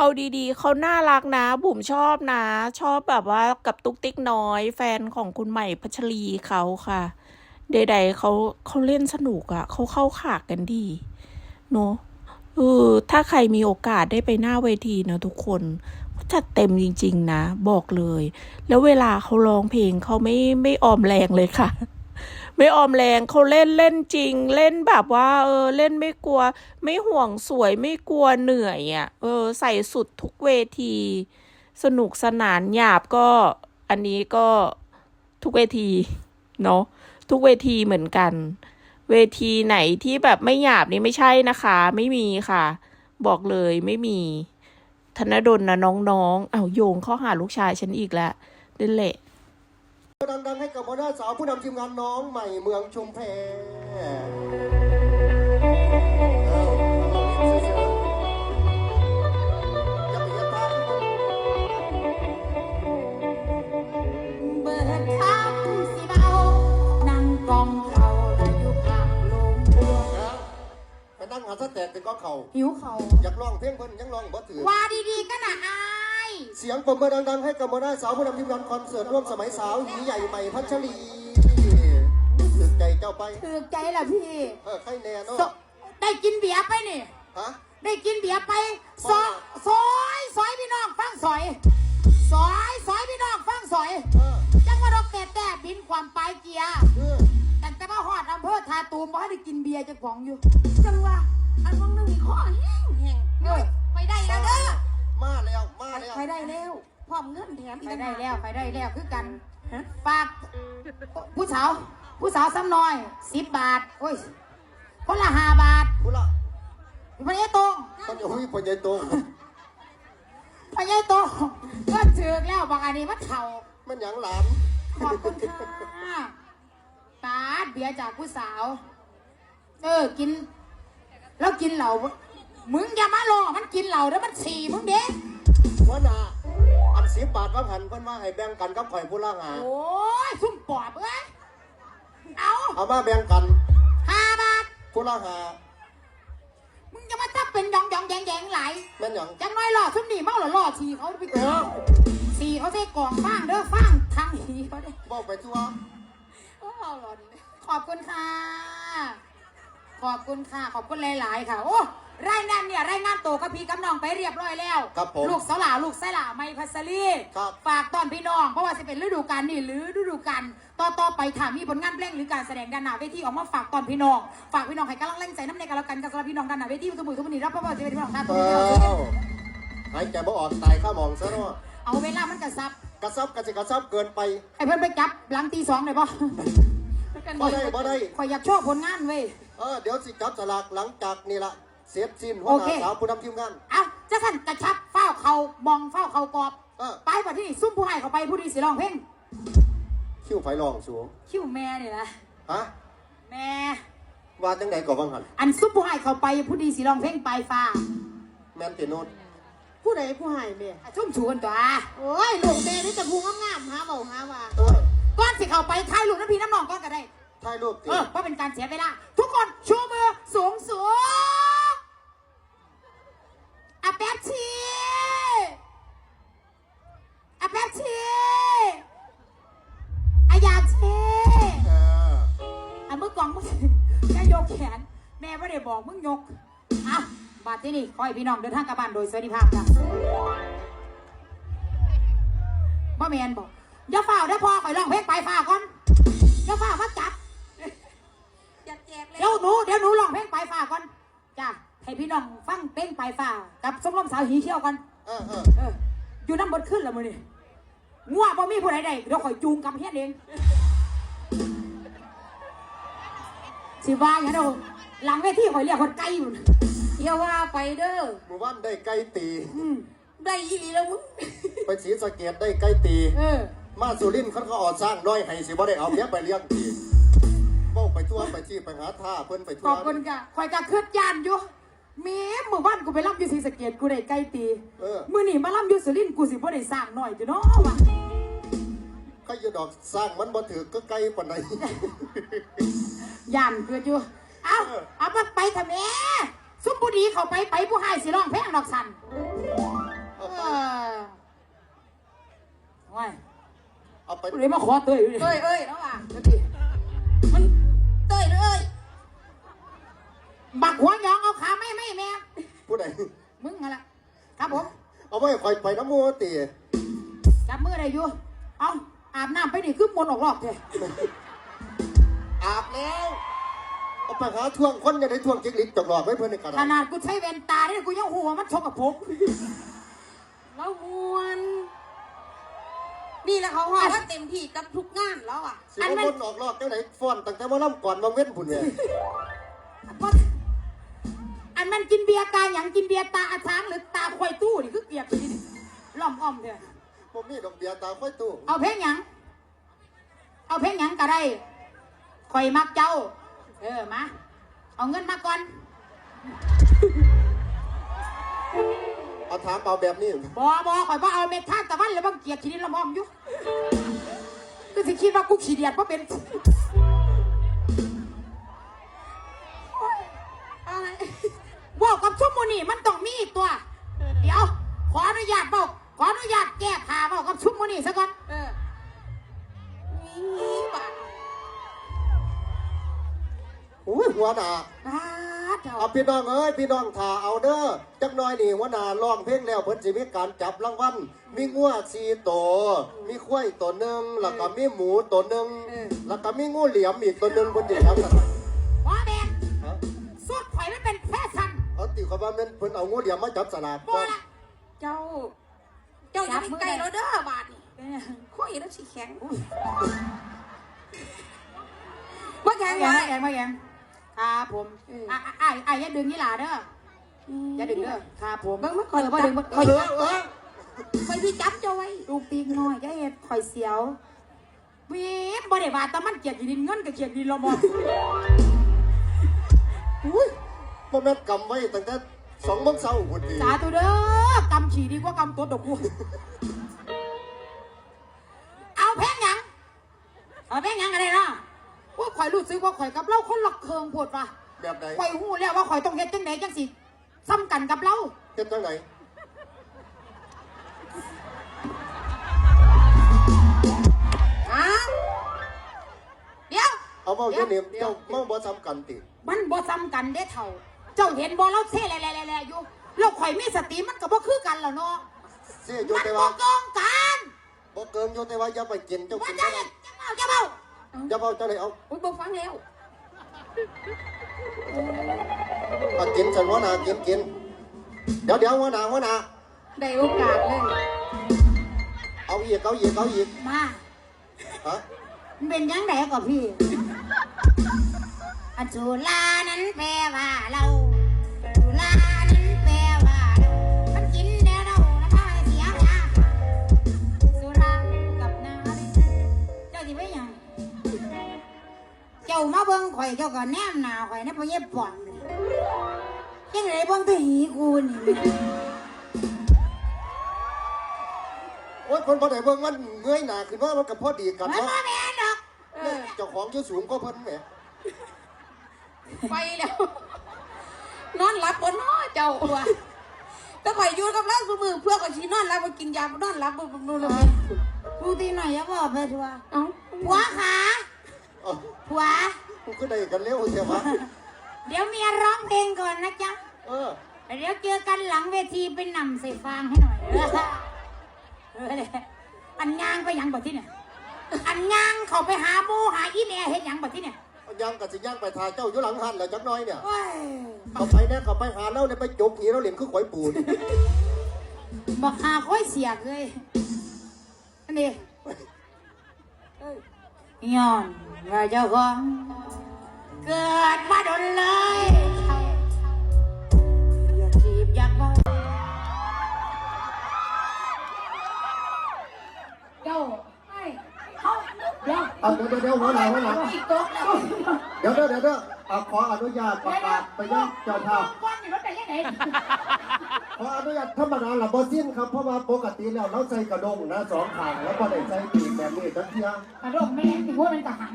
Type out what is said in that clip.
เอาดีๆ เขาน่ารักนะ บุ๋มชอบนะ ชอบแบบว่ากับตุ๊กติ๊กน้อย แฟนของคุณใหม่พัชรีเขาค่ะ ใด ๆเขาเขาเล่นสนุกอะ่ะ เขาเข้าขากกันดี เนอะเออถ้าใครมีโอกาสได้ไปหน้าเวทีนะทุกคนจัดเต็มจริง ๆ นะ บอกเลย แล้วเวลาเขาร้องเพลงเขาไม่ไม่ออมแรงเลยค่ะ ไม่ออมแรงเขาเล่นเล่นจริง เล่นแบบว่าเออเล่นไม่กลัว ไม่ห่วงสวยไม่กลัวเหนื่อยอะ่ะเออใส่สุดทุกเวที สนุกสนานหยาบก็อันนี้ก็ทุกเวทีเนาะทุกเวทีเหมือนกัน เวทีไหนที่แบบไม่หยาบนี่ไม่ใช่นะคะ ไม่มีค่ะ บอกเลยไม่มีธนดลนะน้องๆ เอาโยงข้าหาลูกชายฉันอีกแล้วนั่นแหละ ดังๆให้กับหัวหน้าสาวผู้นำทีมงานน้องใหม่เมืองชุมแพเอาเอาเสือๆอย่าไปอย่าตามทุกคนเบิดคำสิเบานั่งกองเขาแลยู่ข้างโลงบัวนะไปนั่งหาสแตกเป็นก้อนเข่าหิวเขาอยากร้องเพลงเพิ่นยังร้องบ่ถือว่าดีๆก็น่ะอา เสียงปรบมือดังๆ ให้กับหัวหน้าสาวผู้นำทีมงานคอนเสิร์ตร่วมสมัยสาวหญิงใหญ่ใหม่พัชรีถึกใจเจ้าไป ถือใจล่ะพี่เออใครแน่เนาะสได้กินเบียร์ไปนี่ ฮะ ได้กินเบียร์ไปซอยซอยซอยพี่น้องฟังซอยซอยซอยพี่น้องฟังซอยเออจังว่าดอกแต่แต่บินความปลายเกียร์เออแต่แต่ว่าหอดอำเภอทาตูมบ่ให้ได้กินเบียร์จากของอยู่จังว่าอันมองนึงนี่ข้อแห้งแห้งเอ้ยไปได้แล้วเด้อ มาแล้วมาแล้ว ไปได้แล้วพร้อมเงินแถมไปได้แล้วไปได้แล้วคือกันฝากผู้สาวผู้สาวซ้ำน้อยสิบบาทโอ้ยคนละห้าบาทกูละพญายตรงมันจะหุ้ยปัญญาโตพญายตรงก็ถือกแล้วบางอันนี้มันเข่ามันหยังหลานขอบคุณค่ะตาดเบียร์จากผู้สาว เออกิน แล้วกินเหล่า มึงอย่ามาหลอกมันกินเหล่าแล้วมันฉี่มึงเด็กหัวหน้าอันสิบบาทว่าหันเพิ่นว่าให้แบ่งกันกับข่อยผู้ล่างหาโอ้ยซุ่มปอบเอ้ยเอาเอามาแบ่งกันห้าบาทผู้ล่างหามึงจะมาจับเป็นยองยองแยงแยงไหลแม่นหยังจังน้อยหล่อซุ่มหนีเมาหล่อหล่อทีเขาไปเอเกิอทีเขาใส่กล่องฟางเด้อฟางทางหีเขาได้บอกไปทั่วโอ้หล่อดีขอบคุณค่ะ ขอบคุณค่ะ ขอบคุณหลาย ๆ ค่ะ โอ้ รายงานเนี่ยรายงานโตวกับพี่กับน้องไปเรียบร้อยแล้ว ครับผมลูกสาวหลาลูกไส้หลาไม่พัสลีครับฝากตอนพี่น้อง เพราะว่าจะเป็นฤดูกาลนี่หรือฤดูกาลต่อต่อไปถามมีผลงานเพลงหรือการแสดงด้านหน้าเวทีออกมาฝากตอนพี่น้อง ฝากพี่น้องให้กำลังแรงใจน้ำในกันแล้วกันกับสำหรับพี่น้องด้านหน้าเวทีทุกมือทุกมือนี้รับเพราะว่าจะเป็นพี่น้องท่านเอทุกมืออหายใจบ่ออกตายข้ามองซะเนาะเอาเวลามันกระซับกระซับกระสิกระซับเกินไปให้เพื่อนไปจับหลังตีสองเลยป่ะบ่ได้บ่ได้คอยอยากโชว์ผลงานเว้ยเออเดี๋ยวสิจับสลากหลังจากนี่ละ เสร็จสิ้นหัวโอหน้าเคสาวผู้นำทีมงานเอาจะสั่นกระชับเฝ้าเขามองเฝ้าเขากรอบเออ ไปกว่าที่นี่ซุ่มผู้ให้เขาไปผู้ดีสิร้องเพลงคิ้วไฟลองสูงคิวแม่เนี่ยนะฮะแม่ ว่าจังไดก็วังหันอันซุ่มผู้ให้เขาไปผู้ดีสิร้องเพลงปลายฟ้าแม่นติโนนผู้ใดผู้ให้แม่อะชุ่มชวนตัวโอ้ยลูกแม่นี่จะพูงามๆหาเบาหาว่าเออก้อนสิเขาไปท้ายลูกน้ำพีน้ำนองก้อนก็ได้ ถ่ายรูปติเออเพราะเป็นการเสียเวลา ทุกคนชูมือสูงสูง ไม่ได้บอกมึงยกอะบาดที่นี่ขอให้พี่น้องเดินทางกลับบ้านโดยสวัสดิภาพจ้ะบ่แมนบอกอย่าฝ่าได้อพอข่อยร้องเพลงไปฝ่าก่อนอย่าฝ่ามาจับจะแจกเลยเดี๋ยวหนูเดี๋ยวหนูร้องเพลงไปฝ่าก่อนจ้ะให้พี่น้องฟังเพลงไปฝ่ากับสมรมสาวหีเขี้ยวกันเออเออเอออยู่น้ำบนขึ้นแล้วมือนี่งัวบ่มีผู้ใดใดเดี๋ยวข่อยจูงกลับเฮียนเองสิว่าอย่างนั้นเอา หลังเวทีข่อยเรียกคนไกลอยู่น่ะอย่าว่าไปเด้อหมู่บ้านได้ไก่ตี อืมได้อีหลีแล้วมึง ไปศรีสะเกดได้ไก่ตี เออ มาสุรินทร์เขาก็ออดสร้างน้อยให้สิบ่ได้เอาเพียไปเลี้ยงตีเว้าไปทั่วไปที่ไปหาท่าเพิ่นไปทั่ขวอบคุณค่ะข่อยจะขึ้นยานอยู่เมีหมู่บ้านกูไปรับอยู่ศรีสะเกดกูได้ไกลตีเออมื้อนี้มารับอยู่สุรินทร์กูสิบ่ได้สร้างหน่อยจ้ะเนาะว่ะก็อยู่ดอกสร้างมันบ่ถือก็ไกลปานใดย่านเกิดอยู่ เอาเอามันไปทำไมซุ่มบุรีเขาไปไปผู้หายสิร้องเพลงดอกสันเออว้ยเอาไปเลยมาขอเตยอยเตยเอ้ยแล้วอะเาทีมันเต้ยเลยบักหัวยองเอาขาไม่ไม่แม่ผู้ใดมึงอะไรครับผมเอาไปคอไปน้ำมูตีจับมืออะไรอยู่เอาอาบน้ำไปดิคือมนออกรอบเถอะอาบแล้ว เอาไปหาท่วงคนจะได้ท่วงจิกลิกจอกหลอกไว้เพื่อนในกระขดาษนาดกูใช้แว่นตาเนี่ยกูยังหัวมันชกกับผมแล้วมวนนี่แหละเขาว่าว่าเต็มที่กับทุกงานแล้วอะ สิว่าคนออกหลอกเจ้าไหนฟ้อนตั้งแต่ว่าล่ำก่อนวางเว้นผุนเนี่ยอันมันกินเบียร์กาอย่างกินเบียร์ตาอาช้างหรือตาควายตู้นี่คือเกลียดทีนี่ล้อมอ้อมเถอะผมมีดอกเบี้ยตาค่อยตู้เอาเพลงหยัง เอาเพลงหยังก็ได้คอยมักเจ้า เออมา เอาเงินมาก่อนเอาถามเอาแบบนี้บอบอคอยว่าเอาเมท่าตะวันเลยบางเกียดทีนี้ละมอมอยู่ก็สิคิดว่ากูขี้เดียดเพราะเป็นเอาไงว่ากับชั่วโมงนี่มันต้องมีอีกตัว เดี๋ยว ขออนุญาตบอกขออนุญาตแก้ผ้าบอกกับชั่วโมงนี่ซะก่อน ออนี่ปะโอ้ยหัวหนาอ้าเจ้าเอาพี่น้องเอ้ยพี่น้องถ่าเอาเด้อจักหน้อยนี่หัวหนาร้องเพลงแล้วเพิ่นสิมีการจับรางวัลมีงัวสีตัวมีควายตัวหนึงแล้วก็มีหมูตัวหนึงแล้วก็มีงูเหลี่ยมอีกตัวหนึงเพิ่นสิทำกันหมอแบกฮะสุดข่อยมันเป็นแฟชั่นเอาติเขาว่าแม่นเพิ่นเอางูเหลี่ยมมาจับสลากบ่ละเจ้า เจ้าอย่าไปไกลแล้วเด้อบาดนี่เป็นหยังข้อยแล้วสิแข็งว่าแข็งมาไว้แยังมาแยัง ครับผมอะอะอะอะอย่าดึงนี่หล่าเด้ออย่าดึงเด้อครับผมเบิ่งมาเอข่อยอบ่ดึงบ่เอข่อยอเออข่อยสิจับเจ้าไว้ลูกปีกน้อยอย่าเฮ็ดข่อยเสียววีบบ่ได้ว่าแต่มันเกลียดดินเงินก็เกลียดดินละมออุ้ยบ่แม่นกำไว้ตั้งแต่สองโมงเช้าพุ่นดีสาธุเด้อกำฉี่ดีกว่ากำตัวดอกกู กว่าข่อยกับเราคนละเคืองโพดว่ะแบบไหนข่อยหูแล้วว่าข่อยต้องเฮ็ดจังไหนจังสิซ้ำกันกับเราเฮ็ดจังไหนอ้าวเดี๋ยวเอาเว้าอยู่นี่เจ้าเมาบ่ซ้ำกันติมันบ่ซ้ำกันเด้เท่า เจ้าเห็นบ่เราเท่แหล่ๆๆอยู่เราข่อยมีสติมันก็บ่คือกันแล้วเนาะเสียอยู่มันแต่บ่ว่าโกงกันบ่เกินอยู่แต่ว่าอย่าไปกินเจ้าว่ากินจะบ่ได้เฮ็ดจังเอาจะเบา อย่าเว้าจังไดเอาอุ้ยบ่ฟังแล้วเอากินฉันหัวหน้ากินกินเดี๋ยวเดี๋ยวหัวหน้าหัวหน้าได้โอกาสเลย เอาอีกเอาอีกเอาอีกมาฮะมันเป็นยังไงกับพี่อันสุรานั้นแปลว่าเราามาเบิ่งข่อยเจ้าก็แนมหนาข่อยนะพ่อเย็บป่อนยังไงเบิ่งแตัวหีกูนี่แม่โอ้ยเพิ่นบ่ได้เบิ่งมันเงยหน้าขึ้นว่ามันก็พอดีกันมันเนาะมาแม่นดอกเออเจ้าของอยู่สูงกว่าเพิ่นแหมไปแล้ว นอนหลับบ่นอเจ้าว่ะก็ข่อยอยู่กับเราซุมือเพื่อข่อยสินอนหลับบ่กินยาบ่นอนหลับบ่บ่บ่บ่กูตีหน่อยอย่าบอกไปทัวเอ้าผัวขาเอ้า ผัว กูก็ได้กันเร็วใช่ไหมเดี๋ยวเมียร้องเพลงก่อนนะจ๊ะ เออ เดี๋ยวเจอกันหลังเวทีไปนำใส่ฟางให้หน่อยเออเออเนี่ยอันยางไปหยังบ่ที่เนี่ย อันยางเขาไปหาหมูหาอีเมียเฮ็ดหยังบ่ที่เนี่ยยังกับสิย่างไปทาเจ้าอยู่หลังหันแล้วจักหน้อยเนี่ยโอ้ยเขาไปเนี่ยเขาไปหาเล่าเนี่ยไปจกหีเราเหรียญคือข่อยปูนบอกหาค่อยเสียกเลยอันนี้ย้อน ว่าเจ้าของเกิดมาดนเลยอย่าจีบอยากบอกเจ้าไม่เขาเดี๋ยวเอาเดี๋ยวเดี๋ยวเดี๋ยวหัวหน้าหัวหน้าอีกโต๊ะแล้วเดี๋ยวเดี๋ยวเดี๋ยวเดี๋ยวเอาขออนุญาตประกาศไปยังเจ้าภาพ ก้อนนี่มันเป็ นยังไงขออนุญาตธรรมดาหลับบอสิ้นครับเพราะว่าปกติแล้วเราใส่กระดงนะสองข้างแล้วก็ได้ใส่ปีกแบบนี้ทั้งเทียกระโดดแม่ที่พวกมันกระหัง